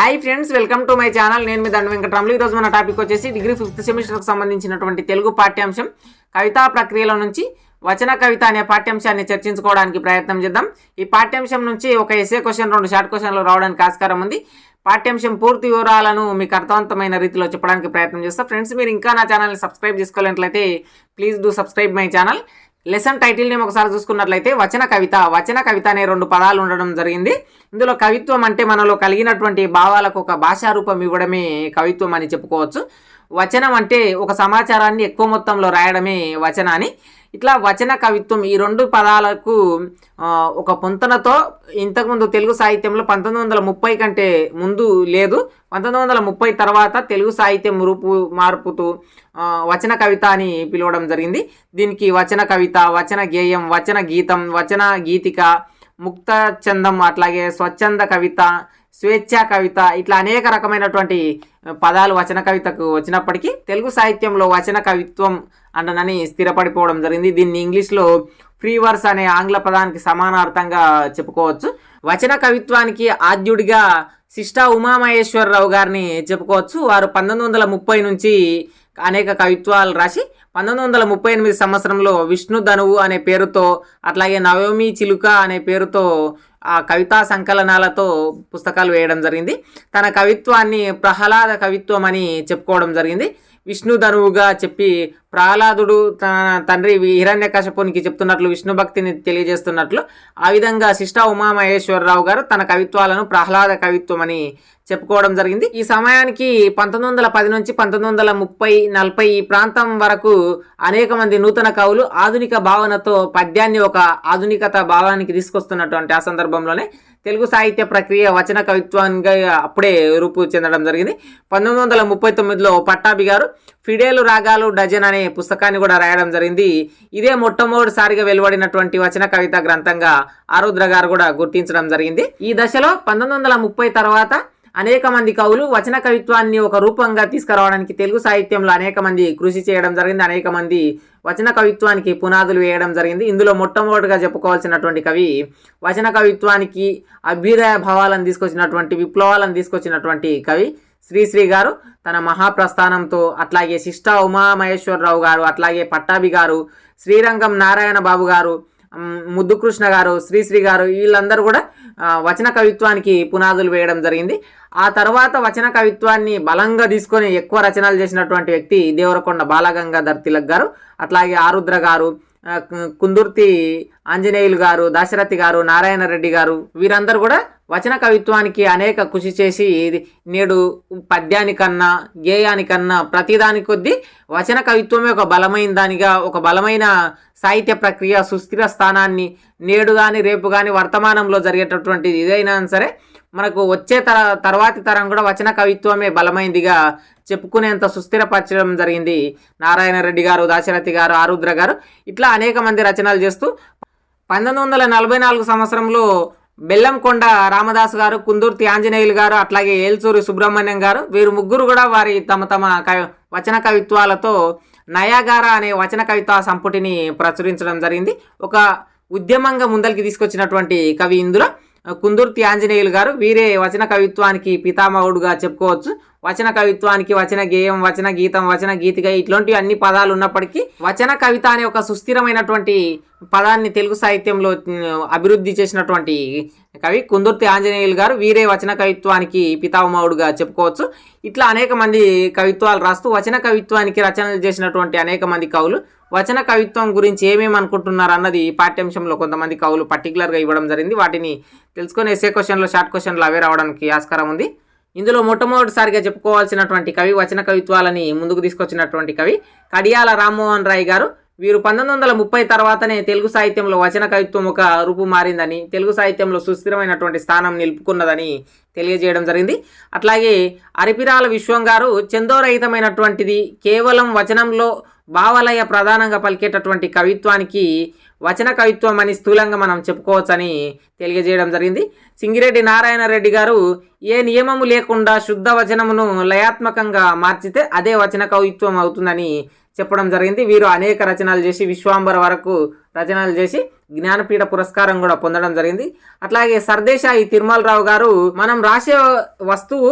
Hi friends welcome to my channel నేను మీ దండ వెంకటరాములు. ఈరోజు మన టాపిక్ వచ్చేసి డిగ్రీ ఫిఫ్త్ సెమిస్టర్కి సంబంధించినటువంటి తెలుగు పాఠ్యాంశం కవితా ప్రక్రియలో నుంచి వచన కవిత అనే పాఠ్యాంశాన్ని చర్చించుకోవడానికి ప్రయత్నం చేద్దాం. ఈ పాఠ్యాంశం నుంచి ఒక ఎస్ఏ క్వశ్చన్ రెండు షార్ట్ క్వశ్చన్లు రావడానికి ఆస్కారం ఉంది. పాఠ్యాంశం పూర్తి వివరాలను మీకు అర్థవంతమైన రీతిలో చెప్పడానికి ప్రయత్నం చేస్తాం. ఫ్రెండ్స్ మీరు ఇంకా నా ఛానల్ని subscribe చేసుకోలేనట్లయితే please do subscribe my channel lesson title name ఒకసారి చూసుకున్నట్లయితే వచన కవిత. వచన కవిత అనే రెండు పదాలు ఉండడం జరిగింది. ఇందులో కవిత్వం అంటే మనలో కలిగినటువంటి భావాలకు ఒక భాషారూపం ఇవ్వడమే కవిత్వం అని చెప్పుకోవచ్చు. వచనం అంటే ఒక సమాచారాన్ని ఎక్కువ మొత్తంలో రాయడమే వచన అని. ఇట్లా వచన కవిత్వం ఈ రెండు పదాలకు ఒక పొంతనతో ఇంతకుముందు తెలుగు సాహిత్యంలో పంతొమ్మిది వందల ముప్పై కంటే ముందు లేదు. పంతొమ్మిది వందల ముప్పై తర్వాత తెలుగు సాహిత్యం రూపు మార్పుతూ వచన కవిత అని పిలవడం జరిగింది. దీనికి వచన కవిత వచన గేయం వచన గీతం వచన గీతిక ముక్త చందం అట్లాగే స్వచ్ఛంద కవిత స్వేచ్ఛా కవిత ఇట్లా అనేక రకమైనటువంటి పదాలు వచన కవితకు వచ్చినప్పటికీ తెలుగు సాహిత్యంలో వచన కవిత్వం అంటనని స్థిరపడిపోవడం జరిగింది. దీన్ని ఇంగ్లీష్లో ఫ్రీ వర్స్ అనే ఆంగ్ల పదానికి సమానార్థంగా చెప్పుకోవచ్చు. వచన కవిత్వానికి ఆద్యుడిగా శిష్టా ఉమామహేశ్వరరావు గారిని చెప్పుకోవచ్చు. వారు పంతొమ్మిది వందల ముప్పై నుంచి అనేక కవిత్వాలు రాసి పంతొమ్మిది వందల ముప్పై ఎనిమిది సంవత్సరంలో విష్ణు ధనువు అనే పేరుతో అట్లాగే నవమి చిలుక అనే పేరుతో ఆ కవితా సంకలనాలతో పుస్తకాలు వేయడం జరిగింది. తన కవిత్వాన్ని ప్రహ్లాద కవిత్వం అని చెప్పుకోవడం జరిగింది. విష్ణు ధనువుగా చెప్పి ప్రహ్లాదుడు తన తండ్రి హిరణ్యకశపునికి చెప్తున్నట్లు విష్ణు భక్తిని తెలియజేస్తున్నట్లు ఆ విధంగా శిష్టా ఉమామహేశ్వరరావు గారు తన కవిత్వాలను ప్రహ్లాద కవిత్వం అని చెప్పుకోవడం జరిగింది. ఈ సమయానికి పంతొమ్మిది వందల పది నుంచి పంతొమ్మిది వందల ముప్పై నలభై ఈ ప్రాంతం వరకు అనేక మంది నూతన కవులు ఆధునిక భావనతో పద్యాన్ని ఒక ఆధునికత భావానికి తీసుకొస్తున్నటువంటి ఆ సందర్భంలోనే తెలుగు సాహిత్య ప్రక్రియ వచన కవిత్వంగా అప్పుడే రూపు చెందడం జరిగింది. పంతొమ్మిది వందల ముప్పై తొమ్మిదిలో పట్టాభి గారు ఫిడేలు రాగాలు డజన్ అనే పుస్తకాన్ని కూడా రాయడం జరిగింది. ఇదే మొట్టమొదటిసారిగా వెలువడినటువంటి వచన కవిత గ్రంథంగా ఆరుద్ర గారు కూడా గుర్తించడం జరిగింది. ఈ దశలో పంతొమ్మిది వందల ముప్పై తర్వాత అనేక మంది కవులు వచన కవిత్వాన్ని ఒక రూపంగా తీసుకురావడానికి తెలుగు సాహిత్యంలో అనేక మంది కృషి చేయడం జరిగింది. అనేక మంది వచన కవిత్వానికి పునాదులు వేయడం జరిగింది. ఇందులో మొట్టమొదటిగా చెప్పుకోవాల్సినటువంటి కవి వచన కవిత్వానికి అభ్యుదయ భావాలను తీసుకొచ్చినటువంటి విప్లవాలను తీసుకొచ్చినటువంటి కవి శ్రీశ్రీ గారు. తన మహాప్రస్థానంతో అట్లాగే శిష్ట ఉమామహేశ్వరరావు గారు అట్లాగే పట్టాభి గారు శ్రీరంగం నారాయణ బాబు గారు ముద్దుకృష్ణ గారు శ్రీశ్రీ గారు వీళ్ళందరూ కూడా వచన కవిత్వానికి పునాదులు వేయడం జరిగింది. ఆ తర్వాత వచన కవిత్వాన్ని బలంగా తీసుకొని ఎక్కువ రచనలు చేసినటువంటి వ్యక్తి దేవరకొండ బాలగంగాధర్ తిలక్ గారు అట్లాగే ఆరుద్ర గారు కుందుర్తి ఆంజనేయులు గారు దాశరథి గారు నారాయణ రెడ్డి గారు వీరందరూ కూడా వచన కవిత్వానికి అనేక కృషి చేసి ఇది నేడు పద్యానికన్నా గేయానికన్నా ప్రతిదాని కొద్దీ వచన కవిత్వమే ఒక బలమైన దానిగా ఒక బలమైన సాహిత్య ప్రక్రియ సుస్థిర స్థానాన్ని నేడు కానీ రేపు కానీ వర్తమానంలో జరిగేటటువంటిది ఏదైనా సరే మనకు వచ్చే తర తర్వాతి తరం కూడా వచన కవిత్వమే బలమైందిగా చెప్పుకునేంత సుస్థిరపరచడం జరిగింది. నారాయణ రెడ్డి గారు దాశరథి గారు ఆరుద్ర గారు ఇట్లా అనేక మంది రచనలు చేస్తూ పంతొమ్మిది వందల నలభై నాలుగు సంవత్సరంలో బెల్లంకొండ రామదాస్ గారు కుందుర్తి ఆంజనేయులు గారు అట్లాగే ఏల్చూరి సుబ్రహ్మణ్యం గారు వీరు ముగ్గురు కూడా వారి తమ తమ వచన కవిత్వాలతో నయాగార అనే వచన కవిత్వ సంపుటిని ప్రచురించడం జరిగింది. ఒక ఉద్యమంగా ముందరికి తీసుకొచ్చినటువంటి కవి ఇందులో. కుందుర్తి ఆంజనేయులు గారు వీరే వచన కవిత్వానికి పితామహుడుగా చెప్పుకోవచ్చు. వచన కవిత్వానికి వచన గేయం వచన గీతం వచన గీతిక ఇట్లాంటివి అన్ని పదాలు ఉన్నప్పటికీ వచన కవిత అనే ఒక సుస్థిరమైనటువంటి పదాన్ని తెలుగు సాహిత్యంలో అభివృద్ధి చేసినటువంటి కవి కుందుర్తి ఆంజనేయులు గారు వీరే వచన కవిత్వానికి పితామహుడుగా చెప్పుకోవచ్చు. ఇట్లా అనేక మంది కవిత్వాలు రాస్తూ వచన కవిత్వానికి రచనలు చేసినటువంటి అనేక మంది కవులు వచన కవిత్వం గురించి ఏమేమి అనుకుంటున్నారు అన్నది ఈ పాఠ్యాంశంలో కొంతమంది కవులు పర్టికులర్గా ఇవ్వడం జరిగింది. వాటిని తెలుసుకొని ఎస్ఏ క్వశ్చన్లో షార్ట్ క్వశ్చన్లు అవే రావడానికి ఆస్కారం ఉంది. ఇందులో మొట్టమొదటిసారిగా చెప్పుకోవాల్సినటువంటి కవి వచన కవిత్వాలని ముందుకు తీసుకొచ్చినటువంటి కవి కడియాల రామ్మోహన్ రాయ్ గారు. వీరు పంతొమ్మిది వందల ముప్పై తర్వాతనే తెలుగు సాహిత్యంలో వచన కవిత్వం ఒక రూపు మారిందని తెలుగు సాహిత్యంలో సుస్థిరమైనటువంటి స్థానం నిలుపుకున్నదని తెలియజేయడం జరిగింది. అట్లాగే అరిపిరాల విశ్వం గారు చందోరహితమైనటువంటిది కేవలం వచనంలో భావలయ ప్రధానంగా పలికేటటువంటి కవిత్వానికి వచన కవిత్వం అని స్థూలంగా మనం చెప్పుకోవచ్చని తెలియజేయడం జరిగింది. సింగిరెడ్డి నారాయణ రెడ్డి గారు ఏ నియమము లేకుండా శుద్ధ వచనమును లయాత్మకంగా మార్చితే అదే వచన కవిత్వం అవుతుందని చెప్పడం జరిగింది. వీరు అనేక రచనలు చేసి విశ్వాంబర వరకు రచనలు చేసి జ్ఞానపీఠ పురస్కారం కూడా పొందడం జరిగింది. అట్లాగే సర్దేశాయి తిరుమలరావు గారు మనం రాసే వస్తువు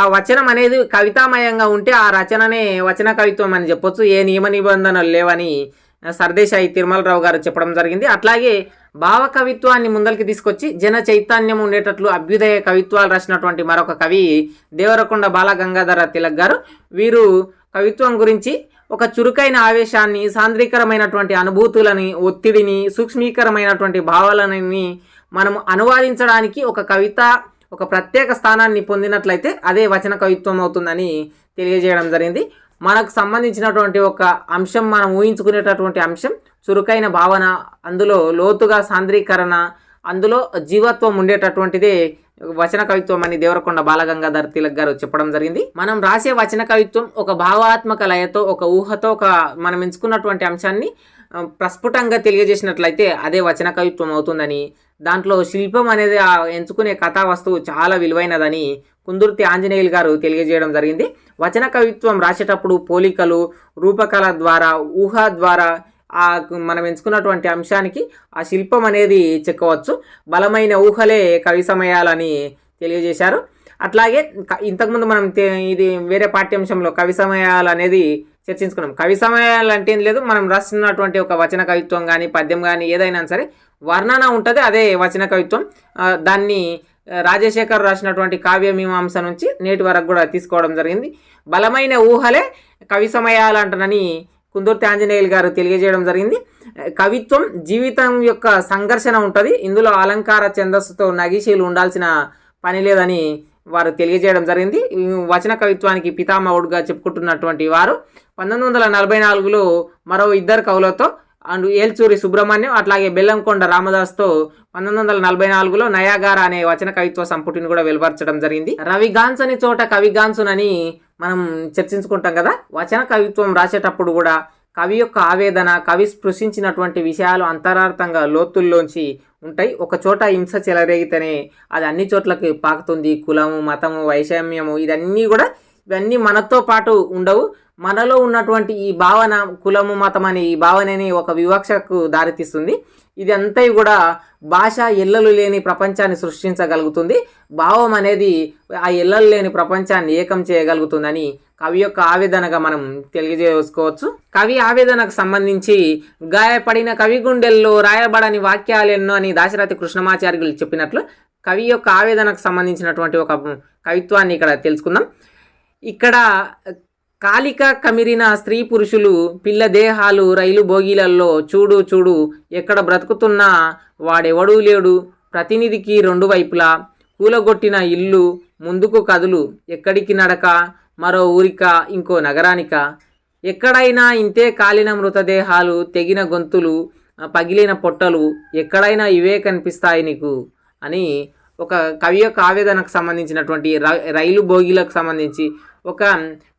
ఆ వచనం అనేది కవితామయంగా ఉంటే ఆ రచననే వచన కవిత్వం అని చెప్పొచ్చు. ఏ నియమ నిబంధనలు లేవని సర్దేశాయి తిరుమలరావు గారు చెప్పడం జరిగింది. అట్లాగే భావ కవిత్వాన్ని ముందరికి తీసుకొచ్చి జన చైతన్యం ఉండేటట్లు అభ్యుదయ కవిత్వాలు రాసినటువంటి మరొక కవి దేవరకొండ బాలగంగాధర తిలక్ గారు. వీరు కవిత్వం గురించి ఒక చురుకైన ఆవేశాన్ని సాంద్రీకరమైనటువంటి అనుభూతులని ఒత్తిడిని సూక్ష్మీకరమైనటువంటి భావాలని మనం అనువాదించడానికి ఒక కవిత ఒక ప్రత్యేక స్థానాన్ని పొందినట్లయితే అదే వచన కవిత్వం అవుతుందని తెలియజేయడం జరిగింది. మనకు సంబంధించినటువంటి ఒక అంశం మనం ఊహించుకునేటటువంటి అంశం చురుకైన భావన అందులో లోతుగా సాంద్రీకరణ అందులో జీవత్వం ఉండేటటువంటిదే వచన కవిత్వం అని దేవరకొండ బాలగంగాధర్ తిలక్ గారు చెప్పడం జరిగింది. మనం రాసే వచన కవిత్వం ఒక భావాత్మక లయతో ఒక ఊహతో ఒక మనం ఎంచుకున్నటువంటి అంశాన్ని ప్రస్ఫుటంగా తెలియజేసినట్లయితే అదే వచన కవిత్వం అవుతుందని దాంట్లో శిల్పం అనేది ఆ ఎంచుకునే కథా వస్తువు చాలా విలువైనదని కుందుర్తి ఆంజనేయులు గారు తెలియజేయడం జరిగింది. వచన కవిత్వం రాసేటప్పుడు పోలికలు రూపకళ ద్వారా ఊహ ద్వారా ఆ మనం ఎంచుకున్నటువంటి అంశానికి ఆ శిల్పం అనేది చెక్కవచ్చు. బలమైన ఊహలే కవి సమయాలని తెలియజేశారు. అట్లాగే ఇంతకుముందు మనం ఇది వేరే పాఠ్యాంశంలో కవి సమయాలు అనేది చర్చించుకున్నాం. కవి సమయాలు అంటే ఏం లేదు మనం రాస్తున్నటువంటి ఒక వచన కవిత్వం కానీ పద్యం కానీ ఏదైనా సరే వర్ణన ఉంటుంది అదే వచన కవిత్వం. దాన్ని రాజశేఖర్ రాసినటువంటి కావ్యమీమాంస నుంచి నేటి వరకు కూడా తీసుకోవడం జరిగింది. బలమైన ఊహలే కవి సమయాలు అంటనని కుందూర్తి ఆంజనేయులు గారు తెలియజేయడం జరిగింది. కవిత్వం జీవితం యొక్క సంఘర్షణ ఉంటుంది. ఇందులో అలంకార ఛందస్సుతో నగిశీలు ఉండాల్సిన పని లేదని వారు తెలియజేయడం జరిగింది. వచన కవిత్వానికి పితామహుడుగా చెప్పుకుంటున్నటువంటి వారు. పంతొమ్మిది వందల నలభై నాలుగులో మరో ఇద్దరు కవులతో అండ్ ఏల్చూరి సుబ్రహ్మణ్యం అట్లాగే బెల్లంకొండ రామదాస్తో పంతొమ్మిది వందల నలభై నాలుగులో నయాగార అనే వచన కవిత్వ సంపుటిని కూడా వెలువరచడం జరిగింది. రవిగాన్సని చోట కవిగాన్సునని మనం చర్చించుకుంటాం కదా? వచన కవిత్వం రాసేటప్పుడు కూడా కవి యొక్క ఆవేదన కవి స్పృశించినటువంటి విషయాలు అంతరార్థంగా లోతుల్లోంచి ఉంటాయి. ఒక చోట హింస చెలరేగితేనే అది అన్ని చోట్లకి పాకుతుంది. కులము మతము వైషమ్యము ఇదన్నీ కూడా ఇవన్నీ మనతో పాటు ఉండవు. మనలో ఉన్నటువంటి ఈ భావన కులము మతం అనే ఈ భావనని ఒక వివక్షకు దారితీస్తుంది. ఇది అంతా కూడా భాష ఎల్లలు లేని ప్రపంచాన్ని సృష్టించగలుగుతుంది. భావం అనేది ఆ ఎల్లలు లేని ప్రపంచాన్ని ఏకం చేయగలుగుతుందని కవి యొక్క ఆవేదనగా మనం తెలియజేసుకోవచ్చు. కవి ఆవేదనకు సంబంధించి గాయపడిన కవి గుండెల్లో రాయబడని వాక్యాలెన్నో అని దాశరథి కృష్ణమాచార్యులు చెప్పినట్లు కవి యొక్క ఆవేదనకు సంబంధించినటువంటి ఒక కవిత్వాన్ని ఇక్కడ తెలుసుకుందాం. ఇక్కడ కాలిక కమిరిన స్త్రీ పురుషులు పిల్ల దేహాలు రైలు బోగీలల్లో చూడు చూడు ఎక్కడ బ్రతుకుతున్నా వాడెవడూ లేడు. ప్రతినిధికి రెండు వైపులా కూలగొట్టిన ఇల్లు ముందుకు కదులు ఎక్కడికి నడక మరో ఊరిక ఇంకో నగరానిక. ఎక్కడైనా ఇంతే కాలిన మృతదేహాలు తెగిన గొంతులు పగిలిన పొట్టలు ఎక్కడైనా ఇవే కనిపిస్తాయి నీకు అని ఒక కవి యొక్క ఆవేదనకు సంబంధించినటువంటి రైలు బోగీలకు సంబంధించి ఒక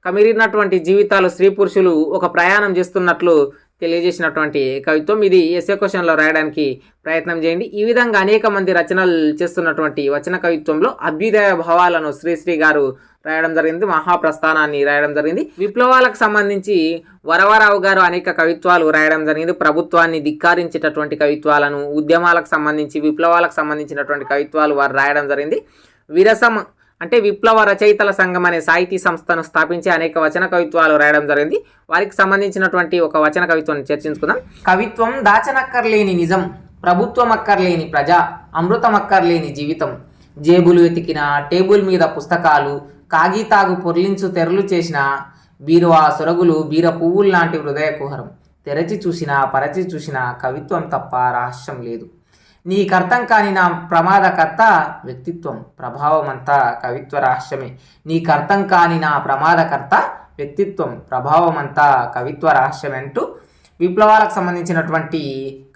కమిరినటువంటి జీవితాలు స్త్రీ పురుషులు ఒక ప్రయాణం చేస్తున్నట్లు తెలియజేసినటువంటి కవిత్వం. ఇది ఎస్ఏ క్వశ్చన్లో రాయడానికి ప్రయత్నం చేయండి. ఈ విధంగా అనేక మంది రచనలు చేస్తున్నటువంటి వచన కవిత్వంలో అభ్యుదయ భావాలను శ్రీశ్రీ గారు రాయడం జరిగింది. మహాప్రస్థానాన్ని రాయడం జరిగింది. విప్లవాలకు సంబంధించి వరవరావు గారు అనేక కవిత్వాలు రాయడం జరిగింది. ప్రభుత్వాన్ని ధిక్కారించేటటువంటి కవిత్వాలను ఉద్యమాలకు సంబంధించి విప్లవాలకు సంబంధించినటువంటి కవిత్వాలు వారు రాయడం జరిగింది. విరసం అంటే విప్లవ రచయితల సంఘం అనే సాహితీ సంస్థను స్థాపించి అనేక వచన కవిత్వాలు రాయడం జరిగింది. వారికి సంబంధించినటువంటి ఒక వచన కవిత్వాన్ని చర్చించుకుందాం. కవిత్వం దాచనక్కర్లేని నిజం ప్రభుత్వం అక్కర్లేని ప్రజ అమృతం అక్కర్లేని జీవితం. జేబులు వెతికిన టేబుల్ మీద పుస్తకాలు కాగితాగు పొర్లించు తెరలు చేసిన బీరువా సొరగులు బీర పువ్వులు లాంటి హృదయ కుహరం తెరచి చూసినా పరచి చూసినా కవిత్వం తప్ప రహస్యం లేదు. నీకర్థం కాని నా ప్రమాదకర్త వ్యక్తిత్వం ప్రభావం అంతా కవిత్వ రహస్యమే నీకర్థం కాని నా ప్రమాదకర్త వ్యక్తిత్వం ప్రభావం అంతా కవిత్వ రహస్యమే అంటూ విప్లవాలకు సంబంధించినటువంటి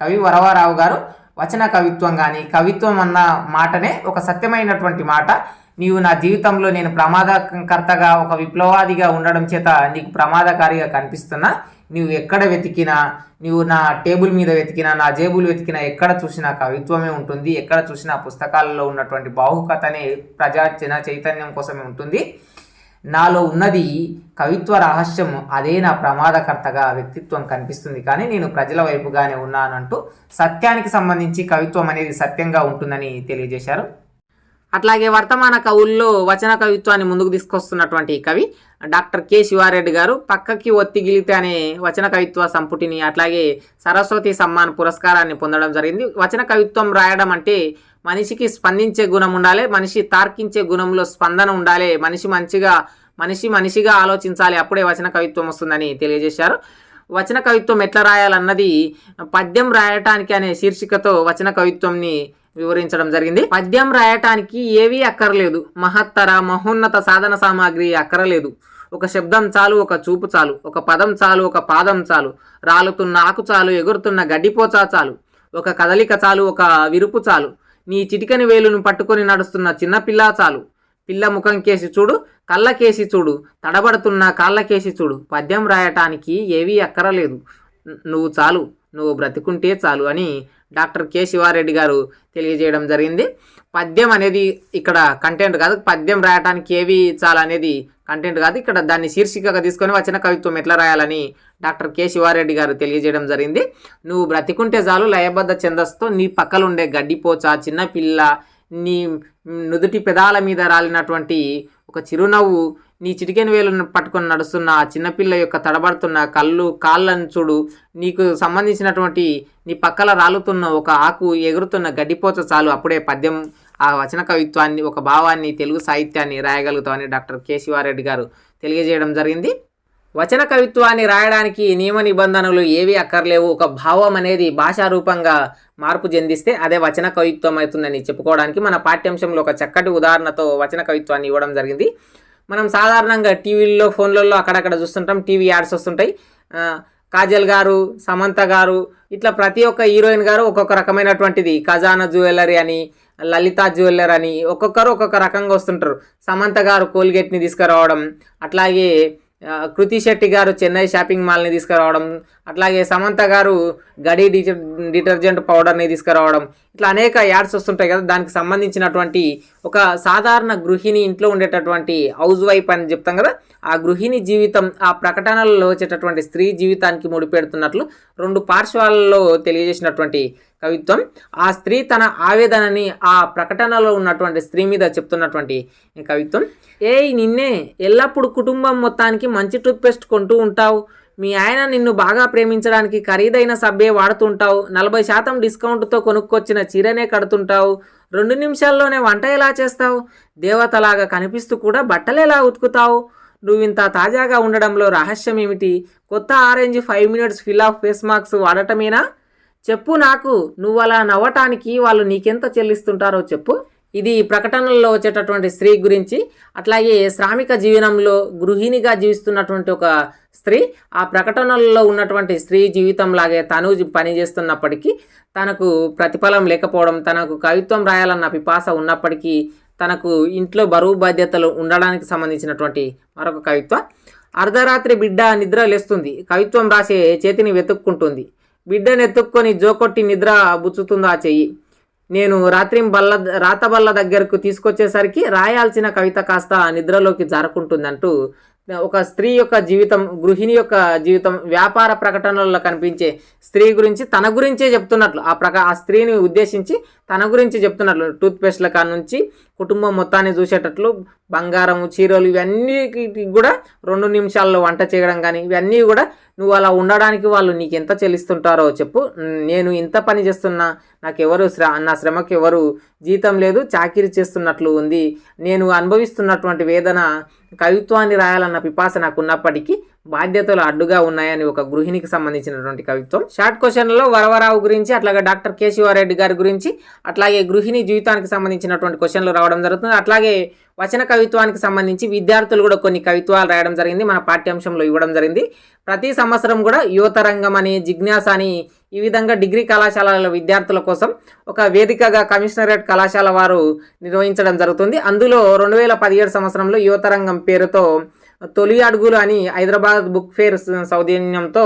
కవి వరవరావు గారు వచన కవిత్వం కానీ కవిత్వం అన్న మాటనే ఒక సత్యమైనటువంటి మాట నీవు నా జీవితంలో నేను ప్రమాదకర్తగా ఒక విప్లవాదిగా ఉండడం చేత నీకు ప్రమాదకారిగా కనిపిస్తున్నా. నువ్వు ఎక్కడ వెతికినా నువ్వు నా టేబుల్ మీద వెతికినా నా జేబులు వెతికినా ఎక్కడ చూసినా కవిత్వమే ఉంటుంది. ఎక్కడ చూసినా పుస్తకాలలో ఉన్నటువంటి బాహుకథనే ప్రజా జన చైతన్యం కోసమే ఉంటుంది. నాలో ఉన్నది కవిత్వ రహస్యం అదే నా ప్రమాదకర్తగా వ్యక్తిత్వం కనిపిస్తుంది. కానీ నేను ప్రజల వైపుగానే ఉన్నానంటూ సత్యానికి సంబంధించి కవిత్వం అనేది సత్యంగా ఉంటుందని తెలియజేశారు. అట్లాగే వర్తమాన కవుల్లో వచన కవిత్వాన్ని ముందుకు తీసుకొస్తున్నటువంటి కవి డాక్టర్ కె శివారెడ్డి గారు పక్కకి ఒత్తిగిలితే అనే వచన కవిత్వ సంపుటిని అట్లాగే సరస్వతి సమ్మాన్ పురస్కారాన్ని పొందడం జరిగింది. వచన కవిత్వం రాయడం అంటే మనిషికి స్పందించే గుణం ఉండాలి మనిషి తార్కించే గుణంలో స్పందన ఉండాలి మనిషి మంచిగా మనిషి మనిషిగా ఆలోచించాలి అప్పుడే వచన కవిత్వం వస్తుందని తెలియజేశారు. వచన కవిత్వం ఎట్లా రాయాలన్నది పద్యం రాయటానికి అనే శీర్షికతో వచన కవిత్వంని వివరించడం జరిగింది. పద్యం రాయటానికి ఏవీ అక్కర్లేదు. మహత్తర మహోన్నత సాధన సామాగ్రి అక్కరలేదు. ఒక శబ్దం చాలు ఒక చూపు చాలు. ఒక పదం చాలు ఒక పాదం చాలు. రాలుతున్న ఆకు చాలు ఎగురుతున్న గడ్డిపోచా చాలు. ఒక కదలిక చాలు ఒక విరుపు చాలు. నీ చిటికని వేలును పట్టుకొని నడుస్తున్న చిన్నపిల్ల చాలు. పిల్ల ముఖం కేసి చూడు కళ్ళకేసి చూడు. తడబడుతున్న కాళ్ళకేసి చూడు. పద్యం రాయటానికి ఏవీ అక్కరలేదు. నువ్వు చాలు. నువ్వు బ్రతికుంటే చాలు అని డాక్టర్ కె శివారెడ్డి గారు తెలియజేయడం జరిగింది. పద్యం అనేది ఇక్కడ కంటెంట్ కాదు పద్యం రాయటానికి ఏవి చాలు అనేది కంటెంట్ కాదు. ఇక్కడ దాన్ని శీర్షికగా తీసుకొని వచ్చిన కవిత్వం ఎట్లా రాయాలని డాక్టర్ కె శివారెడ్డి గారు తెలియజేయడం జరిగింది. నువ్వు బ్రతికుంటే చాలు లయబద్ధ ఛందస్తో నీ పక్కలుండే గడ్డిపోచ చిన్న పిల్ల నీ నుదుటి పెదాల మీద రాలినటువంటి ఒక చిరునవ్వు నీ చిటికెన వేలును పట్టుకొని నడుస్తున్న ఆ చిన్నపిల్ల యొక్క తడబడుతున్న కళ్ళు కాళ్ళను చూడు. నీకు సంబంధించినటువంటి నీ పక్కల రాలుతున్న ఒక ఆకు ఎగురుతున్న గడ్డిపోత చాలు. అప్పుడే పద్యం ఆ వచన కవిత్వాన్ని ఒక భావాన్ని తెలుగు సాహిత్యాన్ని రాయగలుగుతామని డాక్టర్ కె శివారెడ్డి గారు తెలియజేయడం జరిగింది. వచన కవిత్వాన్ని రాయడానికి నియమ నిబంధనలు ఏవి అక్కర్లేవు. ఒక భావం అనేది భాషారూపంగా మార్పు చెందిస్తే అదే వచన కవిత్వం అవుతుందని చెప్పుకోవడానికి మన పాఠ్యాంశంలో ఒక చక్కటి ఉదాహరణతో వచన కవిత్వాన్ని ఇవ్వడం జరిగింది. మనం సాధారణంగా టీవీల్లో ఫోన్లలో అక్కడక్కడ చూస్తుంటాం. టీవీ యాడ్స్ వస్తుంటాయి. కాజల్ గారు సమంత గారు ఇట్లా ప్రతి ఒక్క హీరోయిన్ గారు ఒక్కొక్క రకమైనటువంటిది. ఖజానా జ్యువెలరీ అని లలిత జ్యువెలర్ అని ఒక్కొక్కరు ఒక్కొక్క రకంగా వస్తుంటారు. సమంత గారు కోల్గేట్ని తీసుకురావడం అట్లాగే కృతి శెట్టి గారు చెన్నై షాపింగ్ మాల్ని తీసుకురావడం అట్లాగే సమంత గారు గడి డిటర్ డిటర్జెంట్ పౌడర్ని తీసుకురావడం ఇట్లా అనేక యాడ్స్ వస్తుంటాయి కదా దానికి సంబంధించినటువంటి ఒక సాధారణ గృహిణి ఇంట్లో ఉండేటటువంటి హౌస్ వైఫ్ అని చెప్తాం కదా ఆ గృహిణి జీవితం ఆ ప్రకటనలలో వచ్చేటటువంటి స్త్రీ జీవితానికి ముడిపెడుతున్నట్లు రెండు పార్శ్వాలలో తెలియజేసినటువంటి కవిత్వం. ఆ స్త్రీ తన ఆవేదనని ఆ ప్రకటనలో ఉన్నటువంటి స్త్రీ మీద చెప్తున్నటువంటి కవిత్వం. ఏయ్ నిన్నే ఎల్లప్పుడు కుటుంబం మొత్తానికి మంచి టూత్పేస్ట్ కొంటూ ఉంటావు. మీ ఆయన నిన్ను బాగా ప్రేమించడానికి ఖరీదైన సబ్బే వాడుతుంటావు. నలభై శాతం డిస్కౌంట్తో కొనుక్కొచ్చిన చీరనే కడుతుంటావు. రెండు నిమిషాల్లోనే వంట ఎలా చేస్తావు? దేవతలాగా కనిపిస్తూ కూడా బట్టలు ఎలా ఉతుకుతావు? నువ్వింత తాజాగా ఉండడంలో రహస్యం ఏమిటి కొత్త orange five minutes peel off face mask వాడటమేనా? చెప్పు నాకు నువ్వు అలా నవ్వటానికి వాళ్ళు నీకెంత చెల్లిస్తుంటారో చెప్పు. ఇది ప్రకటనల్లో వచ్చేటటువంటి స్త్రీ గురించి. అట్లాగే శ్రామిక జీవనంలో గృహిణిగా జీవిస్తున్నటువంటి ఒక స్త్రీ ఆ ప్రకటనల్లో ఉన్నటువంటి స్త్రీ జీవితం లాగే తను పనిచేస్తున్నప్పటికీ తనకు ప్రతిఫలం లేకపోవడం తనకు కవిత్వం రాయాలన్న పిపాస ఉన్నప్పటికీ తనకు ఇంట్లో బరువు బాధ్యతలు ఉండడానికి సంబంధించినటువంటి మరొక కవిత్వం. అర్ధరాత్రి బిడ్డ నిద్ర లేస్తుంది. కవిత్వం రాసే చేతిని వెతుక్కుంటుంది. బిడ్డనెత్తుక్కొని జోకొట్టి నిద్ర బుచ్చుతుందా చెయ్యి. నేను రాత్రి బల్ల రాతబల్ల దగ్గరకు తీసుకొచ్చేసరికి రాయాల్సిన కవిత కాస్త నిద్రలోకి జారుకుంటుందంటూ ఒక స్త్రీ యొక్క జీవితం గృహిణి యొక్క జీవితం వ్యాపార ప్రకటనల్లో కనిపించే స్త్రీ గురించి తన గురించే చెప్తున్నట్లు. ఆ ప్రక ఆ స్త్రీని ఉద్దేశించి తన గురించి చెప్తున్నట్లు. టూత్పేస్ట్ల కాడ నుంచి కుటుంబం మొత్తాన్ని చూసేటట్లు బంగారం చీరలు ఇవన్నీ కూడా రెండు నిమిషాల్లో వంట చేయడం కానీ ఇవన్నీ కూడా నువ్వు అలా ఉండడానికి వాళ్ళు నీకు ఎంత చెల్లిస్తుంటారో చెప్పు. నేను ఇంత పని చేస్తున్నా నాకు ఎవరు శ్ర నా శ్రమకు ఎవరు జీతం లేదు చాకిరీ చేస్తున్నట్లు ఉంది. నేను అనుభవిస్తున్నటువంటి వేదన కవిత్వాన్ని రాయాలన్న పిపాస నాకు ఉన్నప్పటికీ బాధ్యతలు అడ్డుగా ఉన్నాయని ఒక గృహిణికి సంబంధించినటువంటి కవిత్వం. షార్ట్ క్వశ్చన్లో వరవరావు గురించి అట్లాగే డాక్టర్ కేశివారెడ్డి గారి గురించి అట్లాగే గృహిణి జీవితానికి సంబంధించినటువంటి క్వశ్చన్లు రావడం జరుగుతుంది. అట్లాగే వచన కవిత్వానికి సంబంధించి విద్యార్థులు కూడా కొన్ని కవిత్వాలు రాయడం జరిగింది మన పాఠ్యాంశంలో ఇవ్వడం జరిగింది. ప్రతి సంవత్సరం కూడా యువత రంగం అని జిజ్ఞాస అని ఈ విధంగా డిగ్రీ కళాశాలల విద్యార్థుల కోసం ఒక వేదికగా కమిషనరేట్ కళాశాల వారు నిర్వహించడం జరుగుతుంది. అందులో రెండు వేల పదిహేడు సంవత్సరంలో యువత రంగం పేరుతో తొలి అడుగులు అని హైదరాబాద్ బుక్ ఫేర్ సౌజన్యంతో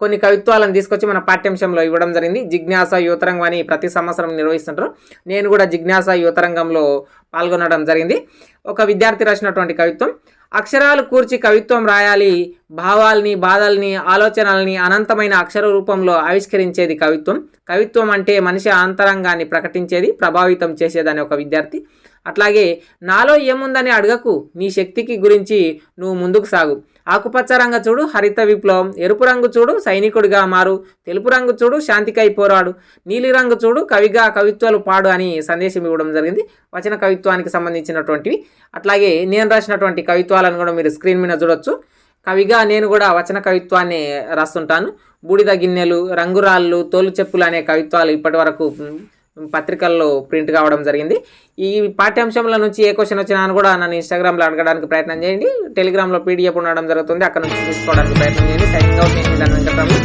కొన్ని కవిత్వాలను తీసుకొచ్చి మన పాఠ్యాంశంలో ఇవ్వడం జరిగింది. జిజ్ఞాస యువతరంగం అని ప్రతి సంవత్సరం నిర్వహిస్తుంటారు. నేను కూడా జిజ్ఞాస యువతరంగంలో పాల్గొనడం జరిగింది. ఒక విద్యార్థి రాసినటువంటి కవిత్వం అక్షరాలు కూర్చి కవిత్వం రాయాలి భావాల్ని బాధల్ని ఆలోచనల్ని అనంతమైన అక్షర రూపంలో ఆవిష్కరించేది కవిత్వం. కవిత్వం అంటే మనిషి అంతరంగాన్ని ప్రకటించేది ప్రభావితం చేసేదని ఒక విద్యార్థి అట్లాగే నాలో ఏముందని అడగకు నీ శక్తికి గురించి నువ్వు ముందుకు సాగు. ఆకుపచ్చ రంగు చూడు హరిత విప్లవం. ఎరుపు రంగు చూడు సైనికుడిగా మారు. తెలుపు రంగు చూడు శాంతికై పోరాడు. నీలి రంగు చూడు కవిగా కవిత్వాలు పాడు అని సందేశం ఇవ్వడం జరిగింది. వచన కవిత్వానికి సంబంధించినటువంటివి. అట్లాగే నేను రాసినటువంటి కవిత్వాలను కూడా మీరు స్క్రీన్ మీద చూడొచ్చు. కవిగా నేను కూడా వచన కవిత్వాన్ని రాస్తుంటాను. బూడిద గిన్నెలు రంగురాళ్ళు తోలు చెప్పులు అనే కవిత్వాలు ఇప్పటి వరకు పత్రికల్లో ప్రింట్ కావడం జరిగింది. ఈ పాఠ్యాంశంలో నుంచి ఏ క్వశ్చన్ వచ్చినా అని కూడా నన్ను ఇన్స్టాగ్రామ్లో అడగడానికి ప్రయత్నం చేయండి. టెలిగ్రామ్లో పీడిఎఫ్ ఉండడం జరుగుతుంది. అక్కడ నుంచి తీసుకోవడానికి ప్రయత్నం చేయండి. సైనింగ్ అవుట్ నేను దాని Venkataramu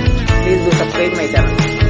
please do subscribe my channel.